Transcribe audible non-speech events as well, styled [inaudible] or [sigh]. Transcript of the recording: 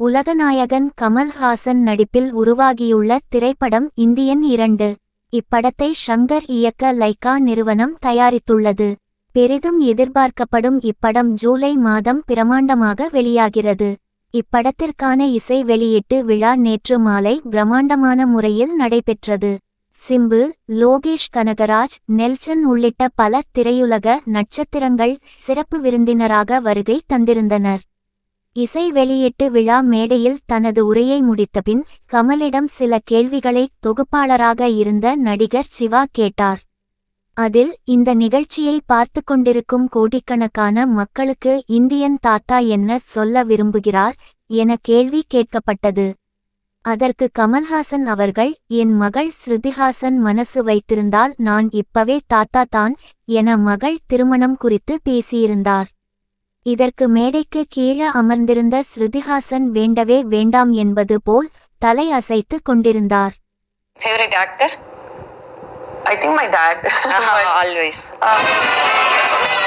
உலகநாயகன் கமல்ஹாசன் நடிப்பில் உருவாகியுள்ள திரைப்படம் இந்தியன் இரண்டு. இப்படத்தை ஷங்கர் இயக்க லைகா நிறுவனம் தயாரித்துள்ளது. பெரிதும் எதிர்பார்க்கப்படும் இப்படம் ஜூலை மாதம் பிரமாண்டமாக வெளியாகிறது. இப்படத்திற்கான இசை வெளியீட்டு விழா நேற்று மாலை பிரம்மாண்டமான முறையில் நடைபெற்றது. சிம்பு லோகேஷ் கனகராஜ் நெல்சன் உள்ளிட்ட பல திரையுலக நட்சத்திரங்கள் சிறப்பு விருந்தினராக வருகை தந்திருந்தனர். இசை வெளியீட்டு விழா மேடையில் தனது உரையை முடித்தபின் கமலிடம் சில கேள்விகளை தொகுப்பாளராக இருந்த நடிகர் சிவா கேட்டார். அதில் இந்த நிகழ்ச்சியை பார்த்து கொண்டிருக்கும் கோடிக்கணக்கான மக்களுக்கு இந்தியன் தாத்தா என்ன சொல்ல விரும்புகிறார்? என கேள்வி கேட்கப்பட்டது. அதற்கு கமல்ஹாசன் அவர்கள் என் மகள் ஸ்ருதிஹாசன் மனசு வைத்திருந்தால் நான் இப்பவே தாத்தா தான் என மகள் திருமணம் குறித்து பேசியிருந்தார். இதற்கு மேடைக்கு கீழே அமர்ந்திருந்த ஸ்ருதிஹாசன் வேண்டவே வேண்டாம் என்பது போல் தலை அசைத்து கொண்டிருந்தார்? I think my dad. [laughs] Always. Uh,